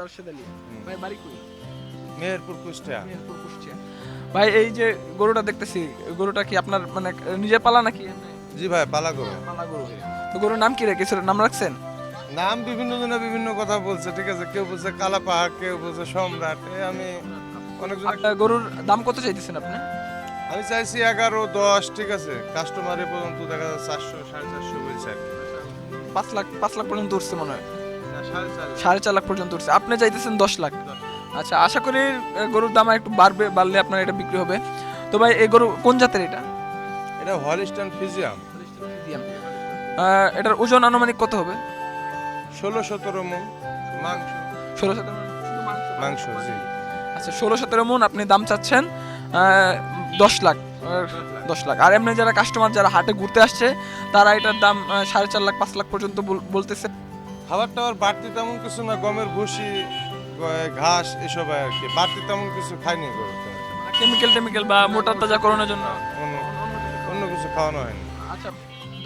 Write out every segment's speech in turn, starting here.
রাশেদ আলী ভাই বাড়ি কই? মেহেরপুর কুষ্টিয়া। মেহেরপুর, কুষ্টিয়া। ভাই এই যে গরুটা দেখতেছি গরুটা কি আপনার মানে নিজে পালা নাকি? জি ভাই পালা করো পালা গরু। তো গরুর নাম কি রেখেছে নাম রাখছেন? নাম বিভিন্ন জনে বিভিন্ন কথা বলছে ঠিক আছে? কেউ বলছে কালা পাহাড় কেউ বলছে সম্রাট আমি অনেকজন গরুর দাম কত চাইতেছেন আপনি? আমি চাইছি এগারো দশ ঠিক আছে? কাস্টমার পর্যন্ত দেখা যাচ্ছে চারশো সাড়ে চারশো বলছে পাঁচ লাখ পাঁচ লাখ পর্যন্ত উঠছে মনে হয়। সাড়ে চার লাখ। পর্যন্ত উঠছে। আপনি চাইতেছেন দশ লাখ। আচ্ছা আশা করি গরুর দাম একটু বাড়বে বাড়লে আপনার এটা বিক্রি হবে। তো ভাই এই গরু কোন জাতের এটা? এটা হলিস্টান ফিজিয়াম। এটার ওজন আনুমানিক কত হবে? ষোলো সতেরো মন মাংস। ষোলো সতেরো মাংস। জি। আচ্ছা ষোলো সতেরো মন আপনি দাম চাচ্ছেন দশ লাখ। দশ লাখ। আর এমনি যারা কাস্টমার যারা হাটে ঘুরতে আসছে তারা এটার দাম সাড়ে চার লাখ পাঁচ লাখ পর্যন্ত বল- বলতেছে। খাবার টাবার বাড়তি তেমন কিছু না গমের ভুসি ঘাস এসব আর কি। বাড়তি তেমন কিছু খাইনি কেমিক্যাল টেমিক্যাল বা মোটার তাজা করানোর জন্য? অন্য কিছু খাওয়ানো হয়নি। আচ্ছা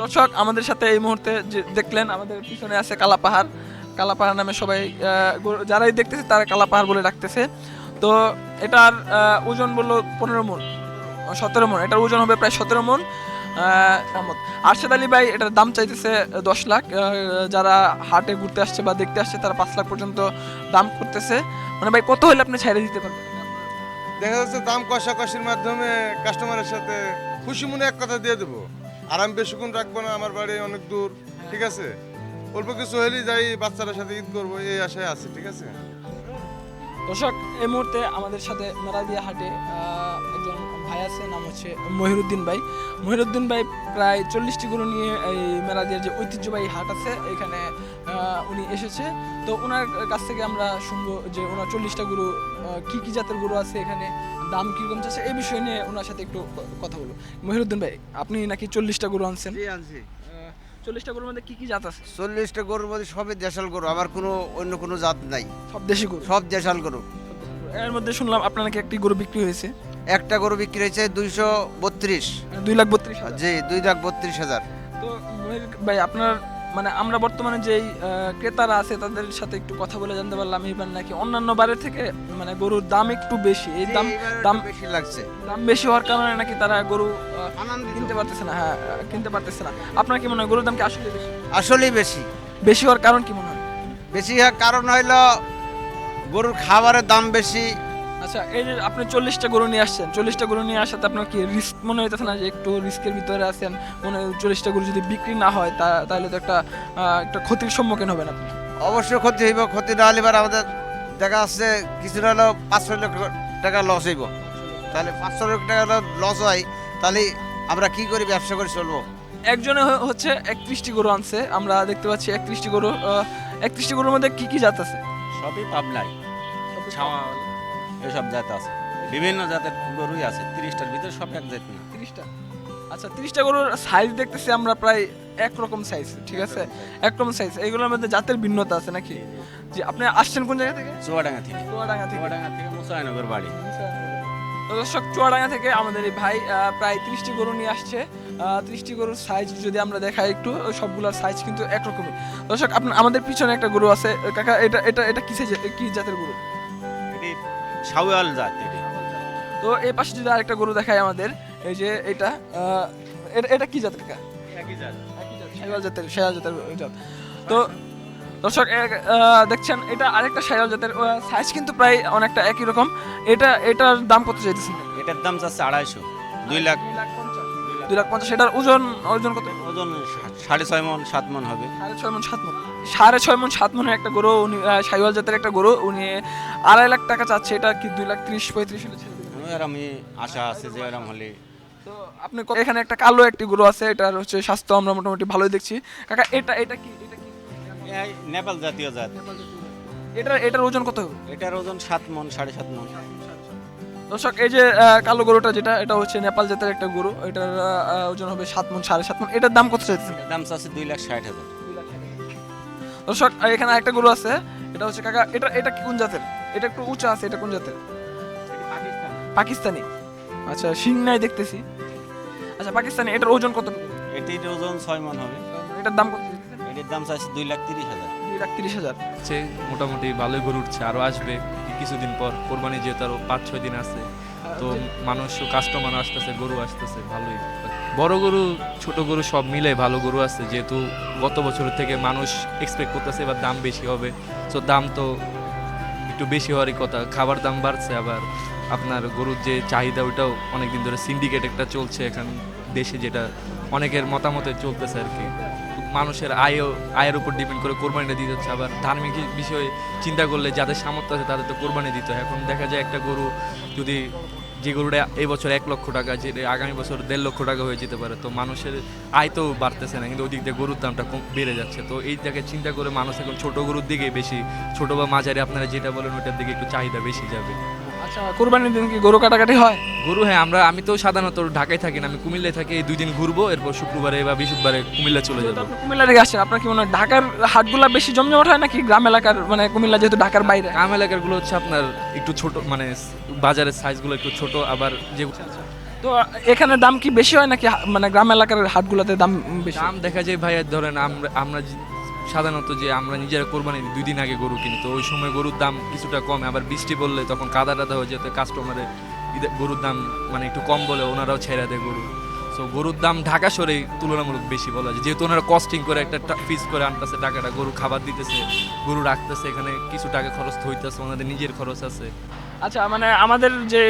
দর্শক আমাদের সাথে এই মুহূর্তে যে দেখলেন আমাদের পিছনে আছে কালাপাহাড়। কালাপাহাড় নামে সবাই যারাই দেখতেছে তারা কালাপাহাড় বলে ডাকতেছে। তো এটার ওজন বলল পনেরো মন সতেরো মন এটার ওজন হবে প্রায় সতেরো মন। আরশেদ আলী ভাই, এটার দাম চাইতেছে দশ লাখ। যারা হাটে ঘুরতে আসছে বা দেখতে আসছে, তারা পাঁচ লাখ পর্যন্ত দাম করতেছে। মানে ভাই, কত হলে আপনি ছেড়ে দিতে পারবেন? দেখা যাচ্ছে দাম কষাকষির মাধ্যমে কাস্টমারের সাথে খুশি মনে এক কথা দিয়ে দেবো। আর আমি বেশিক্ষণ রাখব না, আমার বাড়ি অনেক দূর, ঠিক আছে? অল্প কিছু হলেই যাই, বাচ্চাদের সাথে ঈদ করব, এই আশায় আছে, ঠিক আছে? দর্শক, এই মুহূর্তে আমাদের সাথে মেরাদিয়া হাটে একজন ভাই আছে, নাম হচ্ছে মহিরুদ্দিন ভাই। মহিরুদ্দিন ভাই প্রায় চল্লিশটি গরু নিয়ে এই মেরাদিয়ার যে ঐতিহ্যবাহী হাট আছে, এখানে উনি এসেছে। তো ওনার কাছ থেকে আমরা শুনব যে ওনার চল্লিশটা গরু কি কি জাতের গরু আছে এখানে, দাম কীরকম চাচ্ছে, এই বিষয় নিয়ে ওনার সাথে একটু কথা বলব। মহিরুদ্দিন ভাই, আপনি নাকি চল্লিশটা গরু আনছেন? আনছি। চল্লিশটা গরুর মধ্যে কি কি জাত আছে? চল্লিশটা গরুর মধ্যে সবই দেশাল গরু আমার কোনো অন্য কোনো জাত নাই। সব দেশি গরু? সব দেশাল গরু। এর মধ্যে শুনলাম আপনার নাকি একটি গরু বিক্রি হয়েছে। একটা গরু বিক্রি হয়েছে দুইশো বত্রিশ। দুই লাখ বত্রিশ। জি দুই লাখ বত্রিশ হাজার। তো ভাই আপনার মানে আমরা বর্তমানে যেই ক্রেতারা আছে তাদের সাথে একটু কথা বলে জানতে পারলাম এইবার নাকি অন্যান্য বারের থেকে মানে গরুর দাম একটু বেশি। এই দাম দাম বেশি লাগছে। দাম বেশি হওয়ার কারণে নাকি তারা গরু কিনতে পারতেছে না হ্যাঁ কিনতে পারতেছে না। আপনার কি মনে হয় গরুর দাম কি আসলে বেশি? আসলেই বেশি। বেশি হওয়ার কারণ কি মনে হয়? বেশি হওয়ার কারণ হইল গরুর খাবারের দাম বেশি আচ্ছা এই যে আপনি চল্লিশটা গরু নিয়ে আসছেন চল্লিশটা গরু নিয়ে আসাতে আপনার কি রিস্ক মনে হইতেছে না যে একটু রিস্কের ভিতরে আছেন? মনে হয় চল্লিশটা গরু যদি বিক্রি না হয় তা তাহলে তো একটা একটা ক্ষতির সম্মুখীন হবেন আপনি। অবশ্যই ক্ষতি হইব ক্ষতি না হলে এবার আমাদের দেখা যাচ্ছে কিছুটা হলো পাঁচশো লক্ষ টাকা লস হইব। তাহলে পাঁচশো লক্ষ টাকা লস হয় তাহলে আমরা কি করে ব্যবসা করে চলবো? একজনে হচ্ছে একত্রিশটি গরু আনছে আমরা দেখতে পাচ্ছি একত্রিশটি গরু একত্রিশটি গরুর মধ্যে কি কি জাত আছে? সবই পাবলাই ছাওয়াল এসব জাত আছে। বিভিন্ন জাতের গরুই আছে তিরিশটার ভিতরে সব এক জাত না তিরিশটা? আচ্ছা তিরিশটা গরুর সাইজ দেখতেছি আমরা প্রায় একরকম সাইজ ঠিক আছে? একরকম সাইজ এইগুলোর মধ্যে জাতের ভিন্নতা আছে নাকি? যে আপনি আসছেন কোন জায়গা থেকে? চুয়াডাঙ্গা থেকে। চুয়াডাঙ্গা থেকে। চুয়াডাঙ্গা থেকে মুসাইনগর বাড়ি। তো দর্শক চুয়াডাঙ্গা থেকে আমাদের এই ভাই প্রায় তিরিশটি গরু নিয়ে আসছে। ত্রিশটি গরুর সাইজ যদি আমরা দেখাই একটু সবগুলোর সাইজ কিন্তু একরকমই। দর্শক আপনার আমাদের পিছনে একটা গরু আছে। কাকা এটা এটা এটা কিসে কি জাতের গরু? সাউয়াল জাত এটি। তো এই পাশে যদি আরেকটা গরু দেখায় আমাদের এই যে এটা এটা এটা কি জাত কাকা? একই জাত। শাইওয়াল জাতের শাওয়াল জাতের জাত। তো দর্শক দেখছেন এটা আরেকটা শাওয়াল জাতের সাইজ কিন্তু প্রায় অনেকটা একই রকম। এটা এটার দাম কত চাইতেছেন? এটার দাম যাচ্ছে আড়াইশো দুই লাখ দুই লাখ পঞ্চাশ। এটার ওজন ওজন কত? ওজন সাড়ে ছয় মন সাত মন হবে। সাড়ে ছয় মন সাত মন। সাড়ে ছয় মন সাত মনের একটা গরু উনি আহ, শাইওয়াল জাতের একটা গরু উনি আড়াই লাখ টাকা চাচ্ছে এটা কি দুই লাখ ত্রিশ পঁয়ত্রিশ হলে ছেড়ে দেবেন? আর আমি আশা আছে যে এরম হলে। তো আপনি ক- এখানে একটা কালো একটি গরু আছে এটার হচ্ছে স্বাস্থ্য আমরা মোটামুটি ভালোই দেখছি। কাকা এটা এটা কি এটা কি এই নেপাল জাতীয় জাত। এটার এটার ওজন কত হবে? এটার ওজন সাত মন সাড়ে সাত মন। দর্শক এই যে কালো গরুটা যেটা এটা হচ্ছে নেপাল জাতের একটা গরু। এটার ওজন হবে সাত মন সাড়ে সাত মন। এটার দাম কত চাইতেছেন? এটার দাম চাচ্ছে দুই লাখ ষাট হাজার। দর্শক এখানে একটা গরু আছে। এটা হচ্ছে কাকা এটা এটা কি কোন জাতের? এটা একটু উঁচা আছে এটা কোন জাতের? পাকিস্তানি। আচ্ছা শিং নাই দেখতেছি। আচ্ছা পাকিস্তানি এটার ওজন কত? এটির ওজন ছয় মন হবে। এটার দাম কত? এটির দাম চাচ্ছে দুই লাখ তিরিশ হাজার। দুই লাখ তিরিশ হাজার। মোটামুটি ভালোই গরু উঠছে আরও আসবে। কিছুদিন পর কোরবানি যেহেতু আরও পাঁচ, ছয় দিন আছে, তো মানুষ কাস্টমার আসতেছে, গরু আসতেছে, ভালোই। বড় গরু, ছোট গরু সব মিলে ভালো গরু আছে, যেহেতু গত বছর থেকে মানুষ এক্সপেক্ট করতেছে এবার দাম বেশি হবে। তো দাম তো একটু বেশি হওয়ারই কথা, খাবার দাম বাড়ছে, আবার আপনার গরুর যে চাহিদা ওইটাও অনেকদিন ধরে সিন্ডিকেট একটা চলছে এখান, দেশে যেটা অনেকের মতামতে চলতেছে আর কি। মানুষের আয়ও, আয়ের উপর ডিপেন্ড করে কোরবানিটা দিতে হচ্ছে। আবার ধার্মিক বিষয়ে চিন্তা করলে যাদের সামর্থ্য আছে তাদের তো কোরবানি দিতে হয়। এখন দেখা যায় একটা গরু যদি, যে গরুটা এই বছর এক লক্ষ টাকা, যে আগামী বছর দেড় লক্ষ টাকা হয়ে যেতে পারে, তো মানুষের আয় তো বাড়তেছে না, কিন্তু ওই দিক দিয়ে গরুর দামটা কম, বেড়ে যাচ্ছে। তো এই এইটাকে চিন্তা করে মানুষ এখন ছোট গরুর দিকে বেশি, ছোট বা মাঝারি, আপনারা যেটা বলেন ওইটার দিকে একটু চাহিদা বেশি যাবে। আচ্ছা কোরবানির দিন কি গরু কাটাকাটি হয়? গরু হ্যাঁ আমরা আমি তো সাধারণত ঢাকায় থাকি না আমি কুমিল্লায় থাকি এই দুই দিন ঘুরবো এরপর শুক্রবারে বা বৃহস্পতিবারে কুমিল্লা চলে যাব। কুমিল্লা থেকে আসছেন আপনার কি মনে হয় ঢাকার হাটগুলা বেশি জমজমাট হয় নাকি গ্রাম এলাকার মানে কুমিল্লা যেহেতু ঢাকার বাইরে? গ্রাম এলাকারগুলো হচ্ছে আপনার একটু ছোট মানে বাজারের সাইজগুলো একটু ছোট আবার যে তো এখানে দাম কি বেশি হয় নাকি মানে গ্রাম এলাকার হাটগুলোতে দাম বেশি? দাম দেখা যায় ভাইয়া ধরেন আমরা আমরা যে- সাধারণত যে আমরা নিজেরা কোরবানি দিই, দিন আগে গরু কিনি তো ওই সময় গরুর দাম কিছুটা কমে। আবার বৃষ্টি পড়লে তখন কাদা টাদা হয়ে যেতে কাস্টমারের গরুর দাম মানে একটু কম বলে ওনারাও ছেড়ে দেয় গরু। সো গরুর দাম ঢাকা শহরে তুলনামূলক বেশি বলা যায়। যেহেতু ওনারা কস্টিং করে একটা ফিস করে আনতেছে টাকাটা গরু খাবার দিতেছে গরু রাখতেছে এখানে কিছু টাকা খরচ হইতেছে ওনাদের নিজের খরচ আছে। আচ্ছা মানে আমাদের যে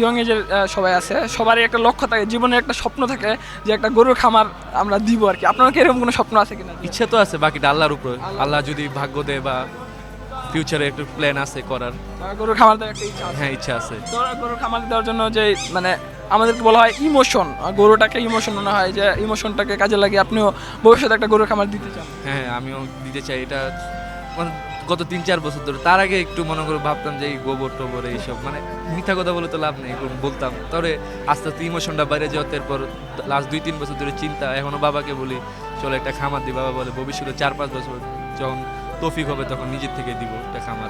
ইয়ং এজের সবাই আছে সবারই একটা লক্ষ্য থাকে জীবনে একটা স্বপ্ন থাকে যে একটা গরুর খামার আমরা দিব আর কি। আপনার কি এরকম কোনো স্বপ্ন আছে কিনা? ইচ্ছা তো আছে বাকিটা আল্লাহর উপর। আল্লাহ যদি ভাগ্য দেয় বা ফিউচারে একটু প্ল্যান আছে করার। গরুর খামার দেওয়ার একটা ইচ্ছা হ্যাঁ ইচ্ছা আছে। গরুর খামার দেওয়ার জন্য যে মানে আমাদেরকে বলা হয় ইমোশন। গরুটাকে ইমোশন মনে হয় যে ইমোশনটাকে কাজে লাগিয়ে আপনিও ভবিষ্যতে একটা গরুর খামার দিতে চান। হ্যাঁ আমিও দিতে চাই। এটা মানে গত তিন চার বছর ধরে। তার আগে একটু মনে করে ভাবতাম যে এই গোবর টোবর এইসব মানে মিথ্যা কথা বলে তো লাভ নেই বলতাম। তবে আস্তে আস্তে ইমোশনটা বাইরে যাওয়ার এরপর লাস্ট দুই তিন বছর ধরে চিন্তা, এখনও বাবাকে বলি, চলো একটা খামার দিই বাবা বলে, ভবিষ্যতে চার পাঁচ বছর যখন তৌফিক হবে, তখন নিজের থেকে দিব একটা খামার।